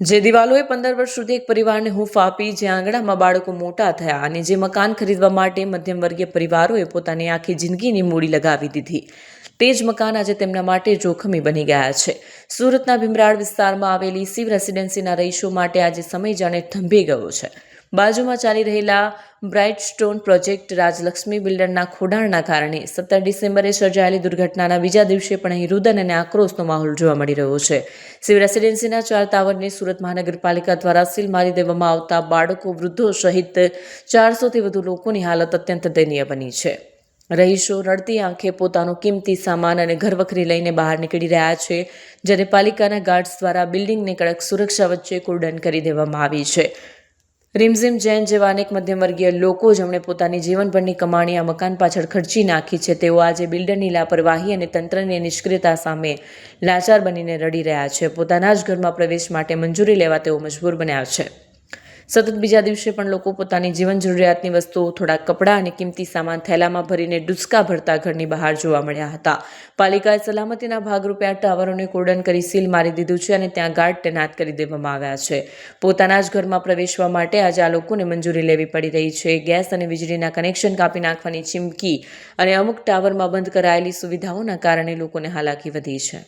જે દિવાલોએ પંદર વર્ષ સુધી એક પરિવારને હૂંફ આપી, જે આંગણામાં બાળકો મોટા થયા અને જે મકાન ખરીદવા માટે મધ્યમ વર્ગીય પરિવારોએ પોતાની આખી જિંદગીની મૂડી લગાવી દીધી. તે જ મકાન આજે તેમના માટે જોખમી બની ગયા છે. સુરતના ભીમરાડ વિસ્તારમાં આવેલી શિવ રેસિડેન્સીના રહીશો માટે આજે સમય જાણે થંભી ગયો છે. બાજુમાં ચાલી રહેલા બ્રાઇટ સ્ટોન પ્રોજેક્ટ રાજલક્ષ્મી બિલ્ડરના ખોડાણના કારણે સત્તર ડિસેમ્બરે સર્જાયેલી દુર્ઘટનાના બીજા દિવસે પણ અહીં રુદન અને આક્રોશનો માહોલ જોવા મળી રહ્યો છે. શિવ રેસિડેન્સીના ચાર ટાવરને સુરત મહાનગરપાલિકા દ્વારા સીલ મારી દેવામાં આવતા બાળકો, વૃદ્ધો સહિત ચારસોથી વધુ લોકોની હાલત અત્યંત દયનીય બની છે. રહીશો રડતી આંખે પોતાનો કિંમતી સામાન અને ઘરવખરી લઈને બહાર નીકળી રહ્યા છે, જ્યારે પાલિકાના ગાર્ડ્સ દ્વારા બિલ્ડિંગને કડક સુરક્ષા વચ્ચે કોર્ડન કરી દેવામાં આવી છે. રીમઝીમ જૈન જેવા અનેક મધ્યમવર્ગીય લોકો જેમણે પોતાની જીવનભરની કમાણી આ મકાન પાછળ ખર્ચી નાખી છે, તેઓ આજે બિલ્ડરની લાપરવાહી અને તંત્રની નિષ્ક્રિયતા સામે લાચાર બનીને રડી રહ્યા છે. પોતાના જ ઘરમાં પ્રવેશ માટે મંજૂરી લેવા તેઓ મજબૂર બન્યા છે. સતત બીજા દિવસે પણ લોકો પોતાની જીવન જરૂરિયાતની વસ્તુઓ, થોડા કપડાં અને કિંમતી સામાન થેલામાં ભરીને ડુસકા ભરતા ઘરની બહાર જોવા મળ્યા હતા. પાલિકાએ સલામતીના ભાગરૂપે આ ટાવરોને કોર્ડન કરી સીલ મારી દીધું છે અને ત્યાં ગાર્ડ તૈનાત કરી દેવામાં આવ્યા છે. પોતાના જ ઘરમાં પ્રવેશવા માટે આજે આ લોકોને મંજૂરી લેવી પડી રહી છે. ગેસ અને વીજળીના કનેક્શન કાપી નાખવાની ચીમકી અને અમુક ટાવરમાં બંધ કરાયેલી સુવિધાઓના કારણે લોકોને હાલાકી વધી છે.